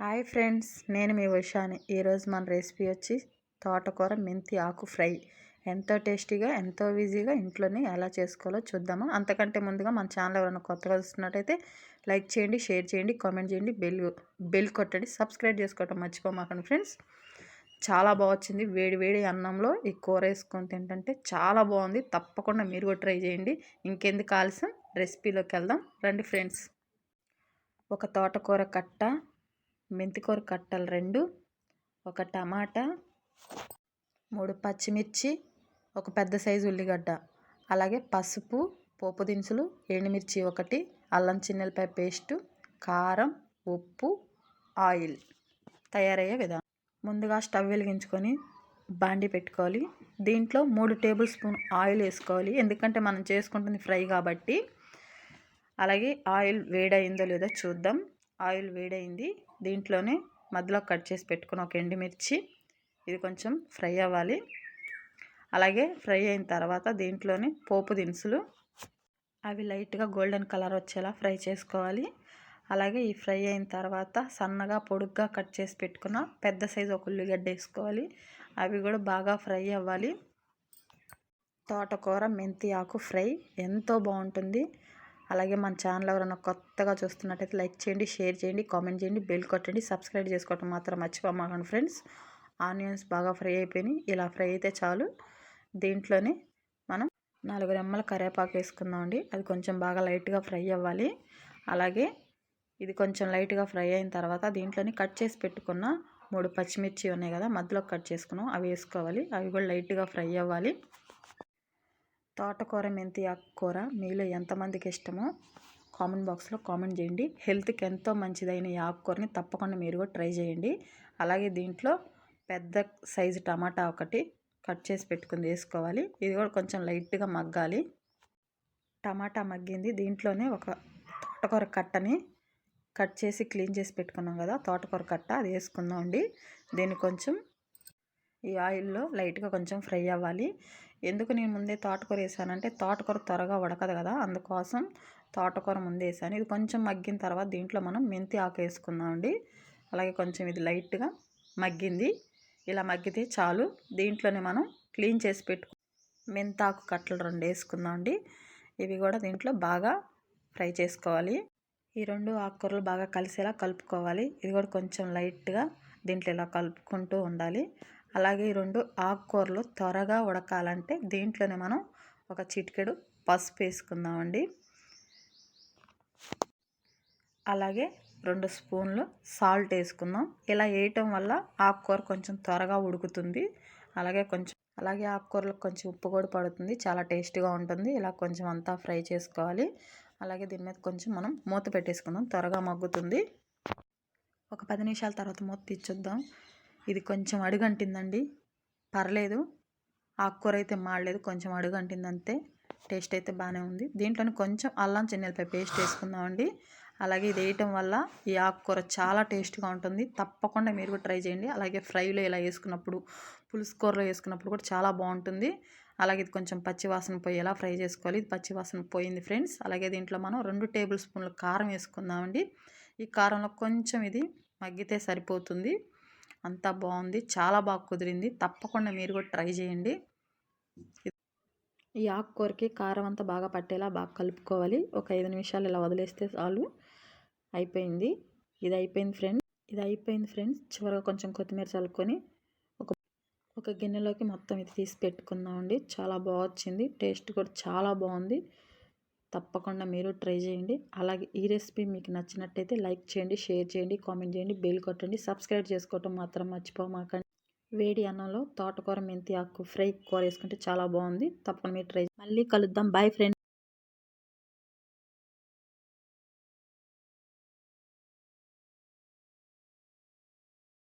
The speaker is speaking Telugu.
హాయ్ ఫ్రెండ్స్ నేను మీ ఉషాని. ఈరోజు మన రెసిపీ వచ్చి తోటకూర మెంతి ఆకు ఫ్రై. ఎంతో టేస్టీగా ఎంతో ఈజీగా ఇంట్లోనే ఎలా చేసుకోవాలో చూద్దాము. అంతకంటే ముందుగా మన ఛానల్ ఎవరైనా కొత్తగా చూస్తున్నట్టయితే లైక్ చేయండి షేర్ చేయండి కామెంట్ చేయండి బెల్ బెల్ కొట్టండి సబ్స్క్రైబ్ చేసుకోవటం మర్చిపోమాకండి ఫ్రెండ్స్. చాలా బాగొచ్చింది వేడి వేడి అన్నంలో ఈ కూర వేసుకొని తింటుంటే చాలా బాగుంది. తప్పకుండా మీరు కూడా ట్రై చేయండి. ఇంకెందుకు ఆలస్యం? రెసిపీలోకి వెళ్దాం. రండి ఫ్రెండ్స్. ఒక తోటకూర కట్ట మెంతికూర కట్టలు రెండు ఒక టమాటా మూడు పచ్చిమిర్చి ఒక పెద్ద సైజు ఉల్లిగడ్డ. అలాగే పసుపు పోపు దినుసులు ఎండుమిర్చి ఒకటి అల్లం చిన్నెలపాయ పేస్టు కారం ఉప్పు ఆయిల్ తయారయ్యే విధానం. ముందుగా స్టవ్ వెలిగించుకొని బాండి పెట్టుకోవాలి. దీంట్లో మూడు టేబుల్ స్పూన్ ఆయిల్ వేసుకోవాలి. ఎందుకంటే మనం చేసుకుంటుంది ఫ్రై కాబట్టి. అలాగే ఆయిల్ వేడైందో లేదో చూద్దాం. ఆయిల్ వేడైంది దీంట్లోనే మధ్యలో కట్ చేసి పెట్టుకుని ఒక ఎండుమిర్చి ఇది కొంచెం ఫ్రై అవ్వాలి. అలాగే ఫ్రై అయిన తర్వాత దీంట్లోనే పోపు దినుసులు. అవి లైట్గా గోల్డెన్ కలర్ వచ్చేలా ఫ్రై చేసుకోవాలి. అలాగే ఈ ఫ్రై అయిన తర్వాత సన్నగా పొడుగ్గా కట్ చేసి పెట్టుకున్న పెద్ద సైజు ఒక ఉల్లిగడ్డ వేసుకోవాలి. అవి కూడా బాగా ఫ్రై అవ్వాలి. తోటకూర మెంతి ఆకు ఫ్రై ఎంతో బాగుంటుంది. అలాగే మన ఛానల్ ఎవరైనా కొత్తగా చూస్తున్నట్టయితే లైక్ చేయండి షేర్ చేయండి కామెంట్ చేయండి బెల్ కొట్టండి సబ్స్క్రైబ్ చేసుకోవటం మాత్రం మర్చిపోమాకండి ఫ్రెండ్స్. ఆనియన్స్ బాగా ఫ్రై అయిపోయినాయి. ఇలా ఫ్రై అయితే చాలు. దీంట్లోనే మనం నాలుగు రెమ్మల కరివేపాకు వేసుకుందామండి అది కొంచెం బాగా లైట్గా ఫ్రై అవ్వాలి. అలాగే ఇది కొంచెం లైట్గా ఫ్రై అయిన తర్వాత దీంట్లోని కట్ చేసి పెట్టుకున్న మూడు పచ్చిమిర్చి ఉన్నాయి కదా మధ్యలో కట్ చేసుకున్నాం. అవి వేసుకోవాలి. అవి కూడా లైట్గా ఫ్రై అవ్వాలి. తోటకూర మెంతి ఆకుకూర మీలో ఎంతమందికి ఇష్టమో కామెంట్ బాక్స్లో కామెంట్ చేయండి. హెల్త్కి ఎంతో మంచిదైన ఈ ఆకుకూరని తప్పకుండా మీరు కూడా ట్రై చేయండి. అలాగే దీంట్లో పెద్ద సైజు టమాటా ఒకటి కట్ చేసి పెట్టుకుని వేసుకోవాలి. ఇది కూడా కొంచెం లైట్గా మగ్గాలి. టమాటా మగ్గింది. దీంట్లోనే ఒక తోటకూర కట్టని కట్ చేసి క్లీన్ చేసి పెట్టుకున్నాం కదా తోటకూర కట్ట అది వేసుకుందాం అండి దీన్ని కొంచెం ఈ ఆయిల్లో లైట్గా కొంచెం ఫ్రై అవ్వాలి. ఎందుకు నేను ముందే తోటకూర వేసానంటే తోటకూర త్వరగా ఉడకదు కదా అందుకోసం తోటకూర ముందే వేసాను. ఇది కొంచెం మగ్గిన తర్వాత దీంట్లో మనం మెంతి ఆకు వేసుకుందామండి అలాగే కొంచెం ఇది లైట్గా మగ్గింది. ఇలా మగ్గితే చాలు. దీంట్లోనే మనం క్లీన్ చేసి పెట్టు మెంతాకు కట్టలు రెండు వేసుకుందామండి ఇవి కూడా దీంట్లో బాగా ఫ్రై చేసుకోవాలి. ఈ రెండు ఆకుకూరలు బాగా కలిసేలా కలుపుకోవాలి. ఇది కూడా కొంచెం లైట్గా దీంట్లో ఇలా కలుపుకుంటూ ఉండాలి. అలాగే ఈ రెండు ఆకుకూరలు త్వరగా ఉడకాలంటే దీంట్లోనే మనం ఒక చిటికెడు పసుపు వేసుకుందామండి. అలాగే రెండు స్పూన్లు సాల్ట్ వేసుకుందాం. ఇలా వేయటం వల్ల ఆకుకూర కొంచెం త్వరగా ఉడుకుతుంది. అలాగే కొంచెం అలాగే ఆకుకూరలకు కొంచెం ఉప్పు కూడా పడుతుంది. చాలా టేస్టీగా ఉంటుంది. ఇలా కొంచెం అంతా ఫ్రై చేసుకోవాలి. అలాగే దీని మీద కొంచెం మనం మూత పెట్టేసుకుందాం. త్వరగా మగ్గుతుంది. ఒక పది నిమిషాల తర్వాత మూత తీర్చుద్దాం. ఇది కొంచెం అడుగంటిందండి. పర్లేదు. ఆకుకూర అయితే మాడలేదు. కొంచెం అడుగంటింది అంతే టేస్ట్ అయితే బాగానే ఉంది. దీంట్లోనే కొంచెం అల్లం చిన్నెలపై పేస్ట్ వేసుకుందామండి. అలాగే ఇది వేయటం వల్ల ఈ ఆకుకూర చాలా టేస్ట్గా ఉంటుంది. తప్పకుండా మీరు కూడా ట్రై చేయండి. అలాగే ఫ్రైలో ఇలా వేసుకున్నప్పుడు పులుసు కూరలో వేసుకున్నప్పుడు కూడా చాలా బాగుంటుంది. అలాగే ఇది కొంచెం పచ్చివాసన పోయేలా ఫ్రై చేసుకోవాలి. ఇది పచ్చివాసన పోయింది ఫ్రెండ్స్. అలాగే దీంట్లో మనం రెండు టేబుల్ స్పూన్ల కారం వేసుకుందామండి. ఈ కారంలో కొంచెం ఇది మగ్గితే సరిపోతుంది. అంతా బాగుంది. చాలా బాగా కుదిరింది. తప్పకుండా మీరు కూడా ట్రై చేయండి. ఈ ఆకుకూరకి కారం అంతా బాగా పట్టేలా బాగా కలుపుకోవాలి. ఒక ఐదు నిమిషాలు ఇలా వదిలేస్తే చాలు. అయిపోయింది. ఇది అయిపోయింది ఫ్రెండ్స్. ఇది అయిపోయింది ఫ్రెండ్స్. చివరిగా కొంచెం కొత్తిమీర చల్లుకొని ఒక ఒక గిన్నెలోకి మొత్తం ఇది తీసి పెట్టుకుందామండి. చాలా బాగా వచ్చింది. టేస్ట్ కూడా చాలా బాగుంది. తప్పకుండా మీరు ట్రై చేయండి. అలాగే ఈ రెసిపీ మీకు నచ్చినట్టయితే లైక్ చేయండి షేర్ చేయండి కామెంట్ చేయండి బెల్ కొట్టండి సబ్స్క్రైబ్ చేసుకోవటం మాత్రం మర్చిపోమాకండి. వేడి అన్నంలో తోటకూర మెంతి ఆకు ఫ్రై కూర వేసుకుంటే చాలా బాగుంది. తప్పకుండా మీరు ట్రై మళ్ళీ కలుద్దాం. Boy friend